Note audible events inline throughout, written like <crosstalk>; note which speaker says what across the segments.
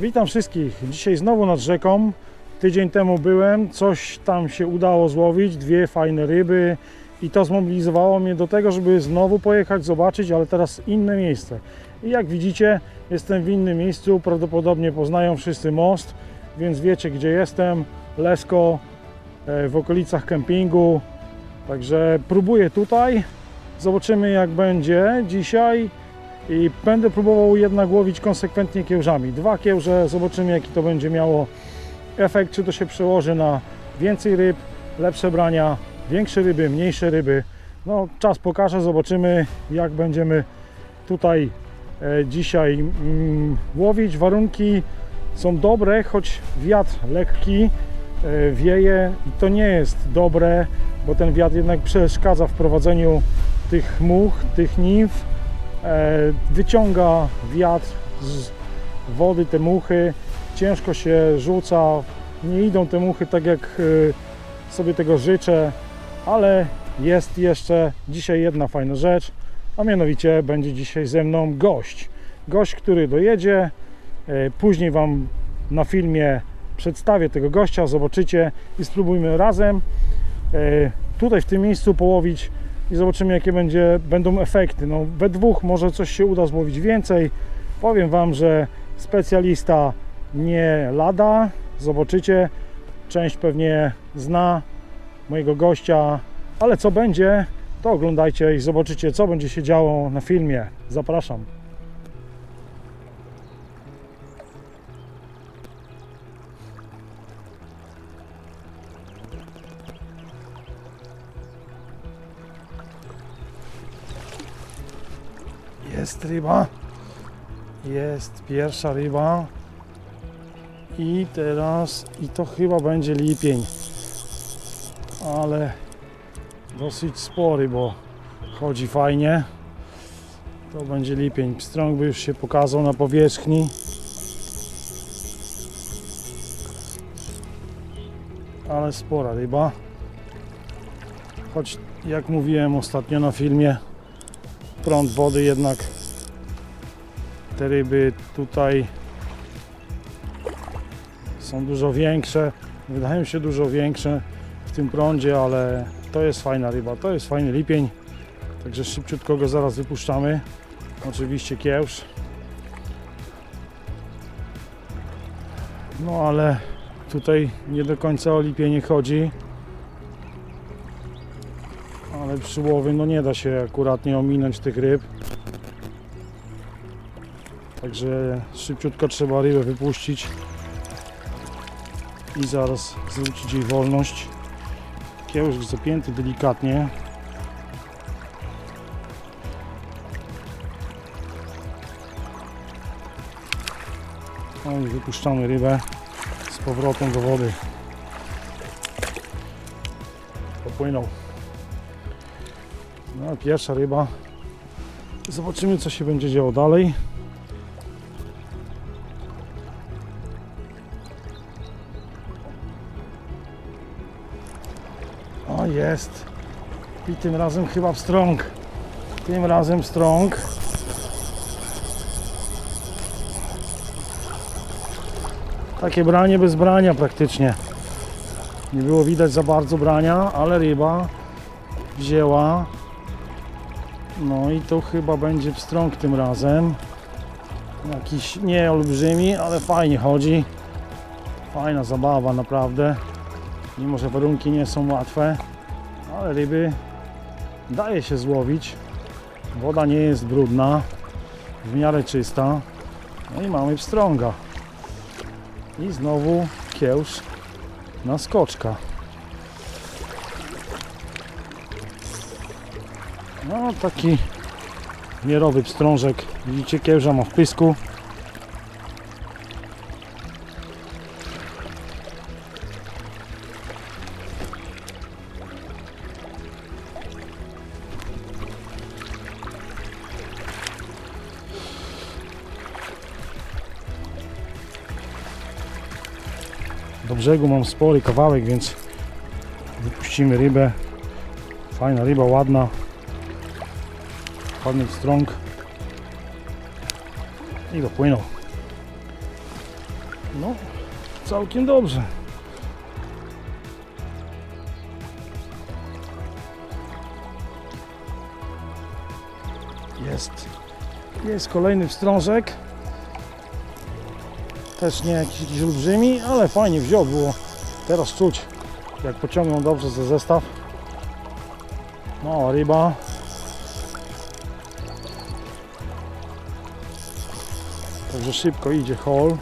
Speaker 1: Witam wszystkich. Dzisiaj znowu nad rzeką. Tydzień temu byłem, coś tam się udało złowić, dwie fajne ryby i to zmobilizowało mnie do tego, żeby znowu pojechać, zobaczyć, ale teraz inne miejsce. I jak widzicie, jestem w innym miejscu, prawdopodobnie poznają wszyscy most, więc wiecie gdzie jestem, Lesko, e, w okolicach kempingu. Także próbuję tutaj, zobaczymy jak będzie dzisiaj i będę próbował jednak łowić konsekwentnie kiełżami. Dwa kiełże, zobaczymy jaki to będzie miało efekt, czy to się przełoży na więcej ryb, lepsze brania, większe ryby, mniejsze ryby. No czas pokaże, zobaczymy jak będziemy tutaj e, dzisiaj mm, łowić. Warunki są dobre, choć wiatr lekki e, wieje i to nie jest dobre, bo ten wiatr jednak przeszkadza w prowadzeniu tych much, tych nimf. E, wyciąga wiatr z wody te muchy, ciężko się rzuca, nie idą te muchy tak jak e, sobie tego życzę, ale jest jeszcze dzisiaj jedna fajna rzecz, a mianowicie będzie dzisiaj ze mną gość. Gość, który dojedzie, e, później Wam na filmie przedstawię tego gościa, zobaczycie i spróbujmy razem tutaj w tym miejscu połowić i zobaczymy jakie będzie, będą efekty. No, we dwóch może coś się uda złowić więcej. Powiem Wam, że specjalista nie lada. Zobaczycie. Część pewnie zna mojego gościa, ale co będzie, to oglądajcie i zobaczycie, co będzie się działo na filmie. Zapraszam. Jest ryba. Jest pierwsza ryba. I teraz, i to chyba będzie lipień. Ale dosyć spory, bo chodzi fajnie. To będzie lipień. Pstrąg by już się pokazał na powierzchni. Ale spora ryba. Choć jak mówiłem ostatnio na filmie, prąd wody jednak te ryby tutaj są dużo większe wydają się dużo większe w tym prądzie, ale to jest fajna ryba, to jest fajny lipień. Także szybciutko go zaraz wypuszczamy. Oczywiście kiełż. No ale tutaj nie do końca o lipienie chodzi. Ale przy łowie no nie da się akurat nie ominąć tych ryb. Także szybciutko trzeba rybę wypuścić i zaraz zwrócić jej wolność. Kiełż zapięty delikatnie. No i wypuszczamy rybę z powrotem do wody. Popłynął. No, pierwsza ryba. Zobaczymy, co się będzie działo dalej. Jest. I tym razem chyba wstrąg. Tym razem wstrąg. Takie branie bez brania praktycznie. Nie było widać za bardzo brania, ale ryba wzięła no i to chyba będzie pstrąg tym razem. Jakiś nie olbrzymi, ale fajnie chodzi. Fajna zabawa naprawdę. Mimo, że warunki nie są łatwe, ale ryby daje się złowić. Woda nie jest brudna, w miarę czysta. No i mamy pstrąga. I znowu kiełż na skoczka. No taki miarowy pstrążek. Widzicie, kiełża ma w pysku. Do brzegu mam spory kawałek, więc wypuścimy rybę. Fajna ryba, ładna. Ładny strąg. I dopłynął. No, całkiem dobrze. Jest. Jest kolejny wstrążek. Też nie jakiś, jakiś olbrzymi, ale fajnie wziął było. Teraz czuć, jak pociągną dobrze ze zestaw. Mała ryba. Także szybko idzie hol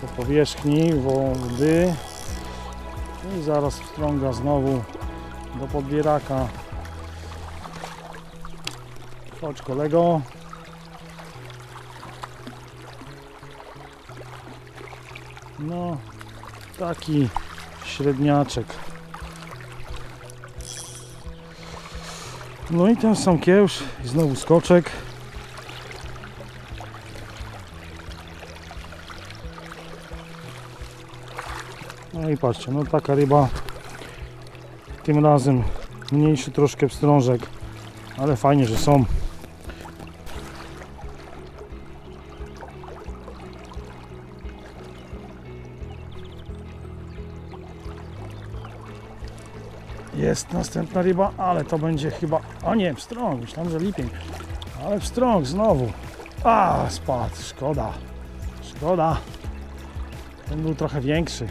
Speaker 1: po powierzchni wody i zaraz wstrąga znowu do podbieraka chodź kolego no taki średniaczek no i ten sam kiełż i znowu skoczek No i patrzcie, no taka ryba. Tym razem mniejszy troszkę wstrążek, ale fajnie, że są. Jest następna ryba, ale to będzie chyba... A nie, pstrąg, myślałem, że lipień. Ale pstrąg znowu. A, spadł, szkoda. Szkoda. Ten był trochę większy.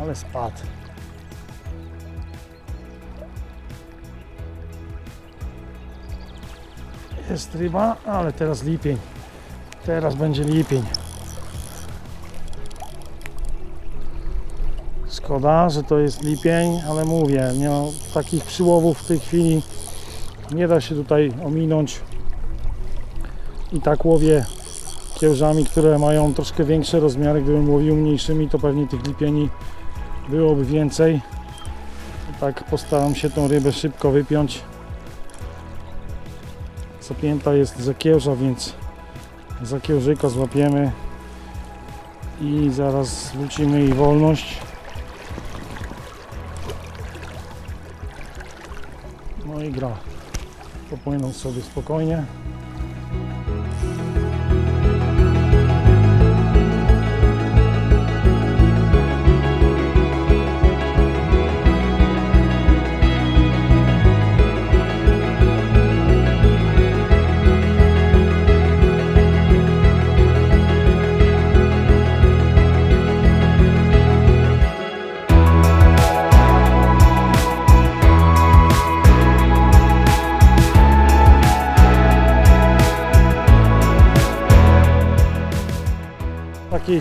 Speaker 1: Ale spadł. Jest ryba, ale teraz lipień. Teraz będzie lipień. Szkoda, że to jest lipień, ale mówię, no, takich przyłowów w tej chwili nie da się tutaj ominąć. I tak łowię kiełżami, które mają troszkę większe rozmiary. Gdybym łowił mniejszymi, to pewnie tych lipieni byłoby więcej. Tak postaram się tą rybę szybko wypiąć. Zapięta jest za kiełża, więc za kiełżyka złapiemy i zaraz zwrócimy jej wolność. I gra. Popłyną sobie spokojnie.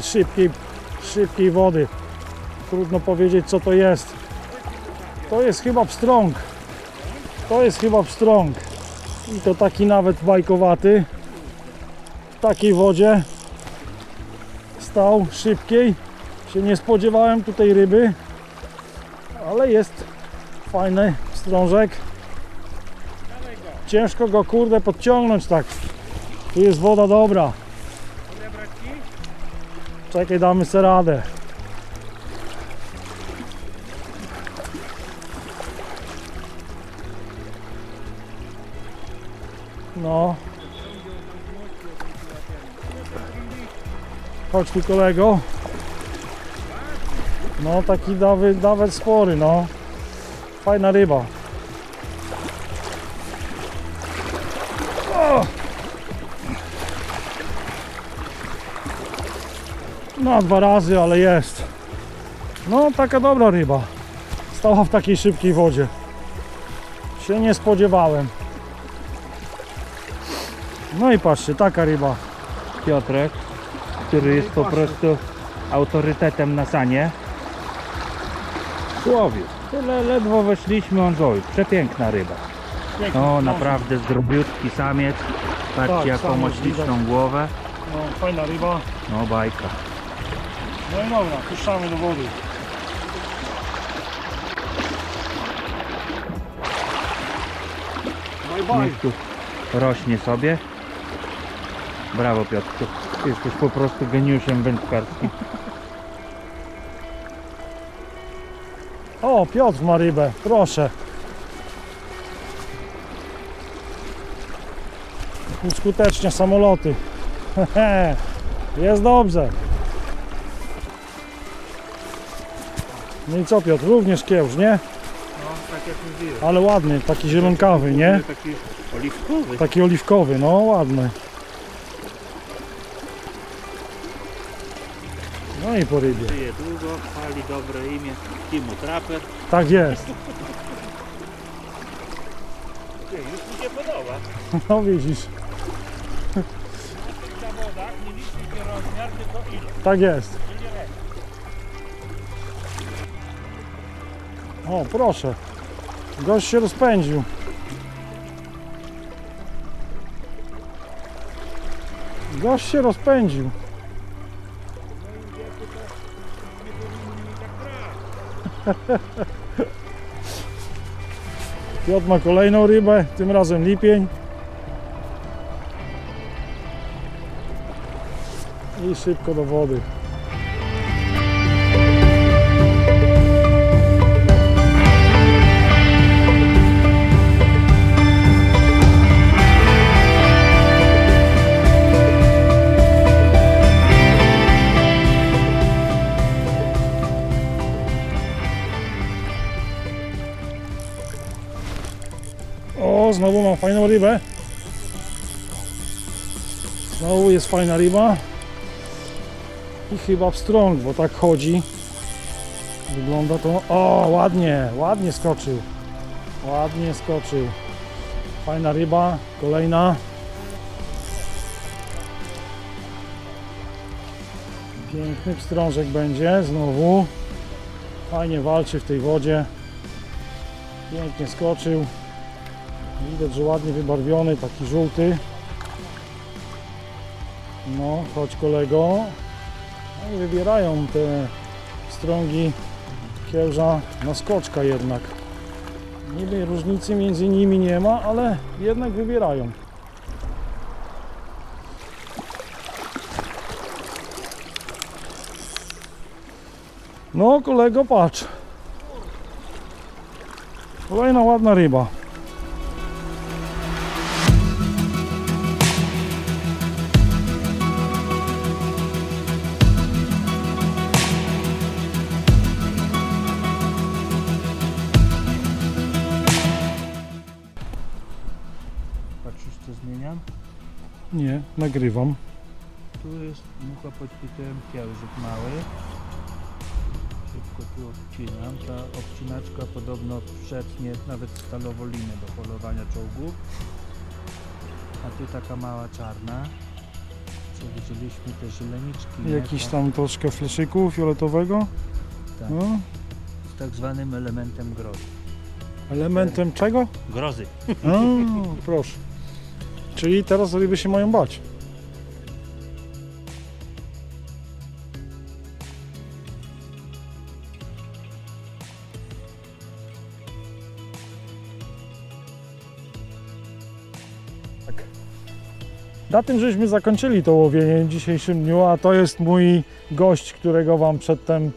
Speaker 1: Szybkiej, szybkiej wody. Trudno powiedzieć co to jest. To jest chyba pstrąg. To jest chyba pstrąg. I to taki nawet bajkowaty. W takiej wodzie stał szybkiej. Się nie spodziewałem tutaj ryby. Ale jest fajny pstrążek. Ciężko go kurde podciągnąć tak. Tu jest woda dobra. Czekaj, damy sobie radę. No. Chodź tu kolego. No taki nawet, nawet spory, no. Fajna ryba. No dwa razy, ale jest. No taka dobra ryba. Stała w takiej szybkiej wodzie. Się nie spodziewałem. No i patrzcie, taka ryba.
Speaker 2: Piotrek, który jest po prostu autorytetem na sanie. Łowił. Tyle ledwo weszliśmy, on łowił. Przepiękna ryba. No naprawdę zdrobiutki samiec. Patrzcie
Speaker 1: Tak,
Speaker 2: jaką ma
Speaker 1: samiec
Speaker 2: śliczną głowę.
Speaker 1: No, fajna ryba.
Speaker 2: No bajka.
Speaker 1: No i dobra, puszczamy do wody. Bye bye.
Speaker 2: Niech tu rośnie sobie. Brawo Piotrku. Jesteś po prostu geniuszem wędkarskim.
Speaker 1: O, Piotr ma rybę, proszę. Uskutecznia samoloty. <laughs> Jest dobrze. No i co Piotr, również kiełż, nie?
Speaker 2: No, tak jak mówiłem.
Speaker 1: Ale ładny, taki zielonkawy, nie?
Speaker 2: Taki oliwkowy.
Speaker 1: Taki oliwkowy, no ładny. No i po rybie.
Speaker 2: Żyje długo, chwali dobre imię. Timo Trapper.
Speaker 1: Tak jest.
Speaker 2: Ty, już mi się podoba. <laughs>
Speaker 1: No widzisz,
Speaker 2: W tych zawodach nie liczy się rozmiar, tylko ile.
Speaker 1: tak jest. O, proszę. Gość się rozpędził. Gość się rozpędził. <laughs> Piotr ma kolejną rybę, tym razem lipień. I szybko do wody. Fajną rybę. Znowu jest fajna ryba. I chyba pstrąg, bo tak chodzi. Wygląda to. O, ładnie, ładnie skoczył. Ładnie skoczył. Fajna ryba, kolejna. Piękny pstrążek będzie znowu. Fajnie walczy w tej wodzie. Pięknie skoczył. Widać, że ładnie wybarwiony, taki żółty. No, chodź kolego. No i wybierają te strągi kiełża na skoczka jednak. Niby różnicy między nimi nie ma, ale jednak wybierają. No kolego, patrz. Kolejna ładna ryba. Nagrywam.
Speaker 2: Tu jest mucha pod tytułem kiełżyk mały. Szybko tu odcinam. Ta obcinaczka podobno przetnie nawet stalową linę do polowania czołgów. A tu taka mała czarna. Co widzieliśmy te żyleniczki. nie?
Speaker 1: Jakiś
Speaker 2: To
Speaker 1: tam troszkę fleszyku fioletowego.
Speaker 2: Tak.
Speaker 1: No.
Speaker 2: Z tak zwanym elementem grozy.
Speaker 1: Elementem czego?
Speaker 2: Grozy.
Speaker 1: A, proszę. Czyli teraz ryby się mają bać. Na tym żeśmy zakończyli to łowienie w dzisiejszym dniu, a to jest mój gość, którego Wam przedtem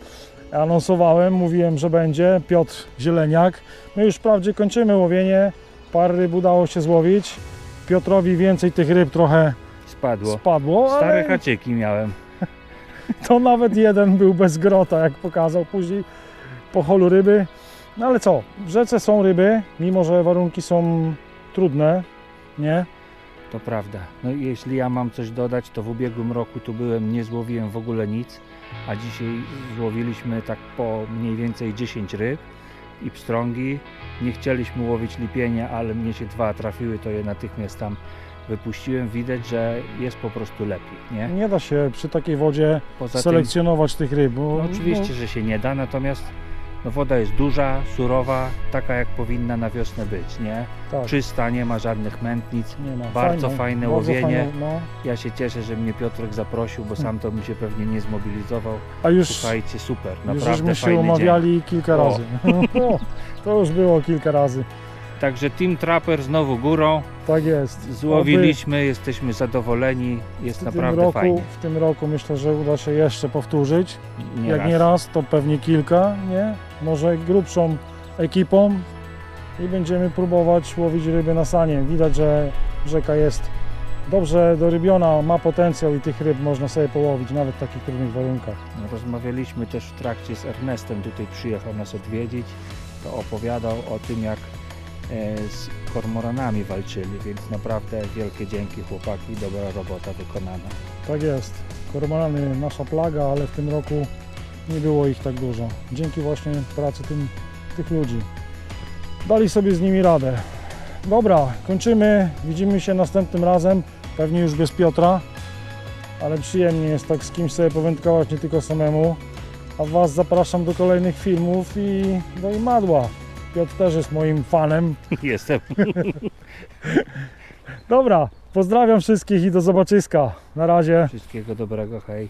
Speaker 1: anonsowałem. Mówiłem, że będzie Piotr Zieleniak. My już wprawdzie kończymy łowienie. Par ryb udało się złowić. Piotrowi więcej tych ryb trochę
Speaker 2: Spadło.
Speaker 1: spadło,
Speaker 2: Stare
Speaker 1: ale
Speaker 2: haczyki miałem. <laughs>
Speaker 1: to nawet jeden był bez grota, jak pokazał później po holu ryby. No ale co, w rzece są ryby, mimo że warunki są trudne, nie?
Speaker 2: To prawda. No i jeśli ja mam coś dodać, to w ubiegłym roku tu byłem, nie złowiłem w ogóle nic, a dzisiaj złowiliśmy tak po mniej więcej 10 ryb i pstrągi. Nie chcieliśmy łowić lipienia, ale mnie się dwa trafiły, to je natychmiast tam wypuściłem. Widać, że jest po prostu lepiej, nie?
Speaker 1: Nie da się przy takiej wodzie
Speaker 2: Poza tym,
Speaker 1: selekcjonować tych ryb. Bo,
Speaker 2: no oczywiście, że się nie da, natomiast no woda jest duża, surowa, taka jak powinna na wiosnę być, nie?
Speaker 1: tak,
Speaker 2: Czysta, nie ma żadnych mętnic.
Speaker 1: nie ma.
Speaker 2: bardzo fajne
Speaker 1: bardzo
Speaker 2: łowienie.
Speaker 1: fajne, no.
Speaker 2: Ja się cieszę, że mnie Piotrek zaprosił, bo sam to mi się pewnie nie zmobilizował.
Speaker 1: A już,
Speaker 2: Słuchajcie, super,
Speaker 1: już
Speaker 2: naprawdę
Speaker 1: żeśmy się umawiali kilka
Speaker 2: O.
Speaker 1: razy. <laughs> To już było kilka razy.
Speaker 2: dzień. Także Team Trapper znowu górą,
Speaker 1: Tak jest.
Speaker 2: złowiliśmy, jesteśmy zadowoleni, jest
Speaker 1: W tym,
Speaker 2: naprawdę
Speaker 1: roku,
Speaker 2: fajnie.
Speaker 1: w tym roku myślę, że uda się jeszcze powtórzyć.
Speaker 2: Nie
Speaker 1: Jak
Speaker 2: raz.
Speaker 1: nie raz, to pewnie kilka, nie? Może grubszą ekipą i będziemy próbować łowić ryby na sanie. Widać, że rzeka jest dobrze dorybiona, ma potencjał i tych ryb można sobie połowić nawet w takich trudnych warunkach.
Speaker 2: No, Rozmawialiśmy też w trakcie z Ernestem, tutaj przyjechał nas odwiedzić, to opowiadał o tym jak z kormoranami walczyli, więc naprawdę wielkie dzięki chłopaki, dobra robota wykonana.
Speaker 1: Tak jest. Kormorany nasza plaga, ale w tym roku nie było ich tak dużo. Dzięki właśnie pracy tym, tych ludzi. Dali sobie z nimi radę. Dobra, kończymy. Widzimy się następnym razem. Pewnie już bez Piotra. Ale przyjemnie jest tak z kimś sobie powędkować, nie tylko samemu. A Was zapraszam do kolejnych filmów i do Imadła. Piotr też jest moim fanem. <laughs>
Speaker 2: Jestem.
Speaker 1: Dobra, pozdrawiam wszystkich i do zobaczyska. Na razie.
Speaker 2: Wszystkiego dobrego, hej.